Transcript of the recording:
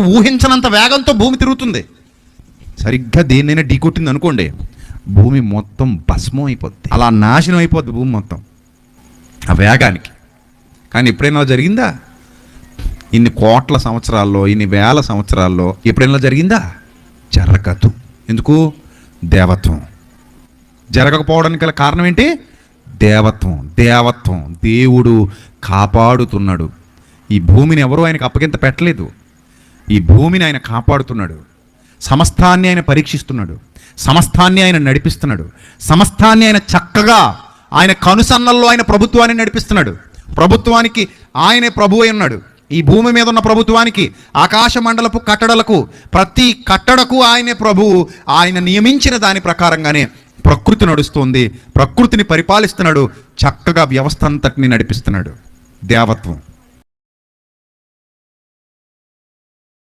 ఊహించనంత వేగంతో భూమి తిరుగుతుంది. సరిగ్గా దేన్నైనా ఢీకొట్టింది అనుకోండి భూమి మొత్తం భస్మం అయిపోద్ది. అలా నాశనం అయిపోద్ది భూమి మొత్తం ఆ వేగానికి. కానీ ఎప్పుడైనా జరిగిందా? ఇన్ని కోట్ల సంవత్సరాల్లో ఇన్ని వేల సంవత్సరాల్లో ఎప్పుడైనా జరిగిందా? జరగదు. ఎందుకు? దేవత్వం. జరగకపోవడానికి గల కారణం ఏంటి? దేవత్వం. దేవత్వం దేవుడు కాపాడుతున్నాడు. ఈ భూమిని ఎవరు ఆయనకు అప్పగింత పెట్టలేదు. ఈ భూమిని ఆయన కాపాడుతున్నాడు. సమస్తాన్ని ఆయన పరీక్షిస్తున్నాడు. సమస్తాన్ని ఆయన నడిపిస్తున్నాడు. సమస్తాన్ని ఆయన చక్కగా ఆయన కనుసన్నల్లో ఆయన ప్రభుత్వాన్ని నడిపిస్తున్నాడు. ప్రభుత్వానికి ఆయనే ప్రభు అయి ఉన్నాడు. ఈ భూమి మీద ఉన్న ప్రభుత్వానికి ఆకాశ మండలపు కట్టడలకు ప్రతి కట్టడకు ఆయనే ప్రభువు ఆయన నియమించిన దాని ప్రకారంగానే ప్రకృతి నడుస్తుంది. ప్రకృతిని పరిపాలిస్తున్నాడు. చక్కగా వ్యవస్థ అంతటిని నడిపిస్తున్నాడు. దేవత్వం.